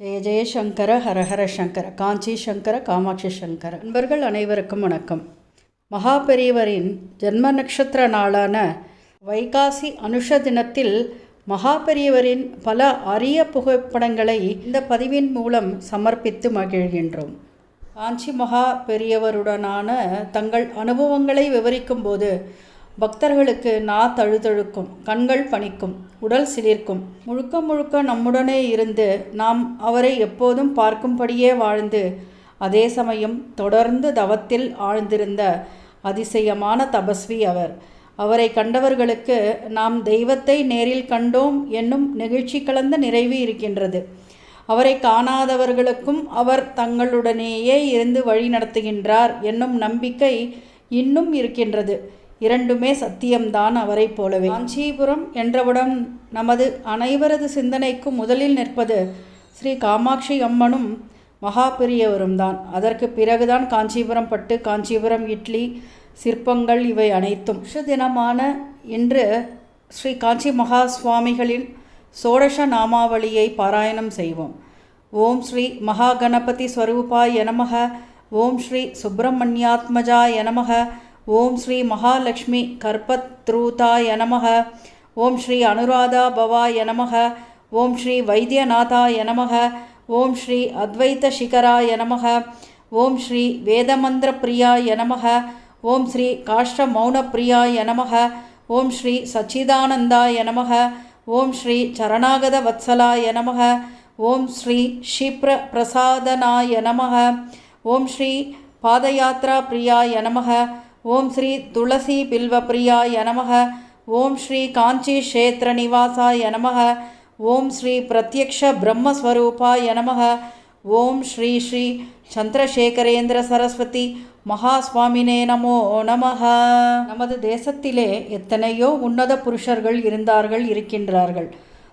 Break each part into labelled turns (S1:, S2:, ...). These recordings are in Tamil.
S1: ஜெய ஜெய சங்கர ஹரஹர சங்கர காஞ்சி சங்கர காமாட்சி சங்கர. நண்பர்கள் அனைவருக்கும் வணக்கம். மகா பெரியவரின் ஜென்ம நட்சத்திர நாளான வைகாசி அனுஷ தினத்தில் மகா பெரியவரின் பல அரிய புகைப்படங்களை இந்த பதிவின் மூலம் சமர்ப்பித்து மகிழ்கின்றோம். காஞ்சி மகா பெரியவருடனான தங்கள் அனுபவங்களை விவரிக்கும்போது பக்தர்களுக்கு நா தழுதழுக்கும் கண்கள் பணிக்கும் உடல் சிலிர்க்கும். முழுக்க முழுக்க நம்முடனே இருந்து நாம் அவரை எப்போதும் பார்க்கும்படியே வாழ்ந்து அதே சமயம் தொடர்ந்து தவத்தில் ஆழ்ந்திருந்த அதிசயமான தபஸ்வி அவர். அவரை கண்டவர்களுக்கு நாம் தெய்வத்தை நேரில் கண்டோம் என்னும் நெகிழ்ச்சி கலந்த நிறைவு இருக்கின்றது. அவரை காணாதவர்களுக்கும் அவர் தங்களுடனேயே இருந்து வழி நடத்துகின்றார் என்னும் நம்பிக்கை இன்னும் இருக்கின்றது. இரண்டுமே சத்தியம்தான் அவரைப் போலவே. காஞ்சிபுரம் என்றவுடன் நமது அனைவரது சிந்தனைக்கும் முதலில் நிற்பது ஸ்ரீ காமாட்சி அம்மனும் மகா பெரியவரும் தான் அதற்கு பிறகுதான் காஞ்சிபுரம் பட்டு காஞ்சிபுரம் இட்லி சிற்பங்கள் இவை அனைத்தும். விஷ தினமான இன்று ஸ்ரீ காஞ்சி மகா சுவாமிகளின் சோடச நாமாவளியை பாராயணம் செய்வோம். ஓம் ஸ்ரீ மகா கணபதி ஸ்வரூபாய நமக. ஓம் ஸ்ரீ சுப்பிரமணியாத்மஜா நமக. ஓம் ஸ்ரீ மகாலட்சுமி கற்பத்ரூதாய நமக ஓம் ஸ்ரீ அனுராதா பவாய நமக ஓம் ஸ்ரீ வைத்தியநாதாய நமக ஓம் ஸ்ரீ அத்வைத சிகராய நமக ஓம் ஸ்ரீ வேதமந்திர பிரியாய நமக ஓம் ஸ்ரீ காஷ்ட மௌன பிரியாய நமக ஓம் ஸ்ரீ சச்சிதானந்தாய நமக ஓம் ஸ்ரீ சரணாகத வத்சலாய நமக ஓம் ஸ்ரீ ஷிப்ர பிரசாதனாய நமக ஓம் ஸ்ரீ பாதயாத்ரா பிரியாய நமக ஓம் ஸ்ரீ துளசி பில்வப்ரியாய நமக ஓம் ஸ்ரீ காஞ்சி க்ஷேத்திர நிவாசாய நமக ஓம் ஸ்ரீ பிரத்யக்ஷ பிரம்மஸ்வரூபாய நமக ஓம் ஸ்ரீ ஸ்ரீ சந்திரசேகரேந்திர சரஸ்வதி மகாஸ்வாமினே நமோ நமக. நமது தேசத்திலே எத்தனையோ உன்னத புருஷர்கள் இருந்தார்கள் இருக்கின்றார்கள்.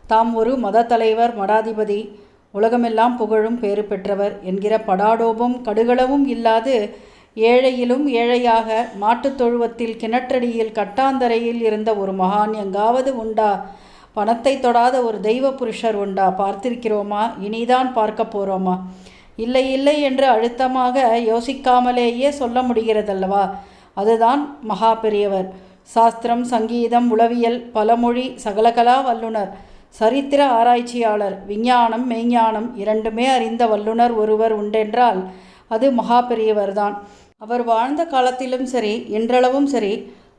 S1: தாம் ஒரு மத தலைவர் மடாதிபதி. உலகமெல்லாம் புகழும் பேறு பெற்றவர் என்கிற படாடோபம் கடுகளவும் இல்லாது ஏழையிலும் ஏழையாக மாட்டுத் தொழுவத்தில் கிணற்றடியில் கட்டாந்தரையில் இருந்த ஒரு மகான் எங்காவது உண்டா? பணத்தை தொடாத ஒரு தெய்வ புருஷர் உண்டா? பார்த்திருக்கிறோமா? இனிதான் பார்க்க போகிறோமா இல்லை இல்லை என்று அழுத்தமாக யோசிக்காமலேயே சொல்ல முடிகிறதல்லவா? அதுதான் மகா பெரியவர். சாஸ்திரம் சங்கீதம் உளவியல் பலமொழி சகலகலா வல்லுனர் சரித்திர ஆராய்ச்சியாளர் விஞ்ஞானம் மெய்ஞானம் இரண்டுமே அறிந்த வல்லுனர் ஒருவர் உண்டென்றால் அது மகா பெரியவர்தான். அவர் வாழ்ந்த காலத்திலும் சரி இன்றளவும் சரி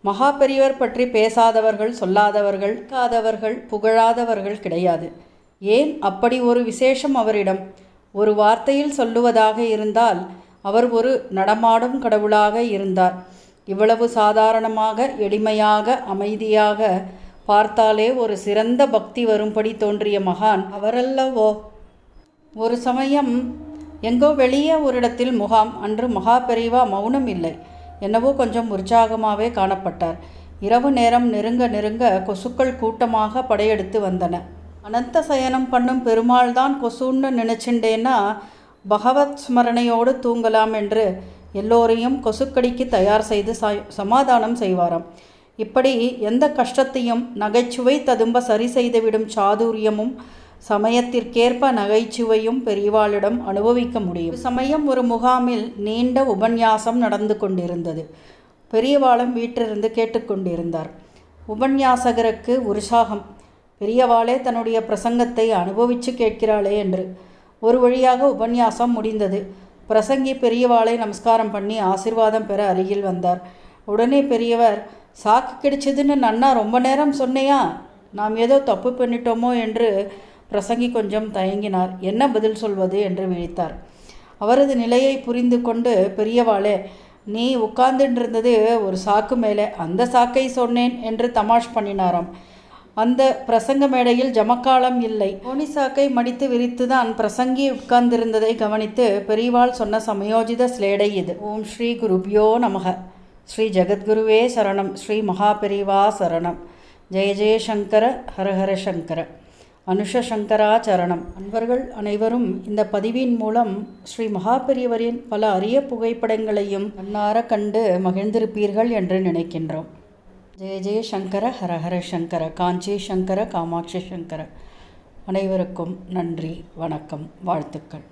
S1: மகா பெரியவர் பற்றி பேசாதவர்கள் சொல்லாதவர்கள் காதவர்கள் புகழாதவர்கள் கிடையாது. ஏன் அப்படி ஒரு விசேஷம் அவரிடம்? ஒரு வார்த்தையில் சொல்லுவதாக இருந்தால் அவர் ஒரு நடமாடும் கடவுளாக இருந்தார். இவ்வளவு சாதாரணமாக எளிமையாக அமைதியாக பார்த்தாலே ஒரு சிறந்த பக்தி வரும்படி தோன்றிய மகான் அவரல்லவோ? ஒரு சமயம் எங்கோ வெளியே ஒரு இடத்தில் முகாம். அன்று மகாபெரிவா மௌனம் இல்லை. என்னவோ கொஞ்சம் உற்சாகமாகவே காணப்பட்டார். இரவு நேரம் நெருங்க நெருங்க கொசுக்கள் கூட்டமாக படையெடுத்து வந்தன. அனந்த சயனம் பண்ணும் பெருமாள் தான் கொசுன்னு நினச்சிண்டேன்னா பகவத் ஸ்மரணையோடு தூங்கலாம் என்று எல்லோரையும் கொசுக்கடிக்கு தயார் செய்து சமாதானம் செய்வாராம். இப்படி எந்த கஷ்டத்தையும் நகைச்சுவை ததும்ப சரி செய்துவிடும் சாதுரியமும் சமயத்திற்கேற்ப நகைச்சுவையும் பெரியவாளிடம் அனுபவிக்க முடியும். சமயம் ஒரு முகாமில் நீண்ட உபன்யாசம் நடந்து கொண்டிருந்தது. பெரியவாளும் வீட்டிலிருந்து கேட்டுக்கொண்டிருந்தார் உபன்யாசகருக்கு உற்சாகம். பெரியவாளே தன்னுடைய பிரசங்கத்தை அனுபவித்து கேட்கிறாளே என்று. ஒரு வழியாக உபன்யாசம் முடிந்தது. பிரசங்கி பெரியவாளை நமஸ்காரம் பண்ணி ஆசிர்வாதம் பெற அருகில் வந்தார். உடனே பெரியவர் சாக்கு கிடைச்சதுன்னு நன்னா ரொம்ப நேரம் சொன்னையா? நாம் ஏதோ தப்பு பண்ணிட்டோமோ? என்று பிரசங்கி கொஞ்சம் தயங்கினார். என்ன பதில் சொல்வது? என்று விழித்தார். அவரது நிலையை புரிந்து கொண்டு பெரியவாளே நீ உட்கார்ந்துன்றிருந்தது ஒரு சாக்கு மேலே. அந்த சாக்கை சொன்னேன் என்று தமாஷ் பண்ணினாராம். அந்த பிரசங்க மேடையில் ஜமக்காலம் இல்லை. கோணி சாக்கை மடித்து விரித்துதான் பிரசங்கி உட்கார்ந்திருந்ததை கவனித்து பெரியவாள் சொன்ன சமயோஜித ஸ்லேடை இது. ஓம் ஸ்ரீ குருபியோ நமக. ஸ்ரீ ஜெகத்குருவே சரணம். ஸ்ரீ மகாபெரிவா சரணம். ஜெய ஜெயசங்கர ஹரஹர சங்கர. அனுஷ சங்கராச்சரணம் அன்பர்கள் அனைவரும் இந்த பதிவின் மூலம் ஸ்ரீ மகாபெரியவரின் பல அரிய புகைப்படங்களையும் கண்ணார கண்டு மகிழ்ந்திருப்பீர்கள் என்று நினைக்கின்றோம். ஜெய ஜெய சங்கர ஹரஹர சங்கர காஞ்சி சங்கர காமாட்சி சங்கர. அனைவருக்கும் நன்றி வணக்கம் வாழ்த்துக்கள்.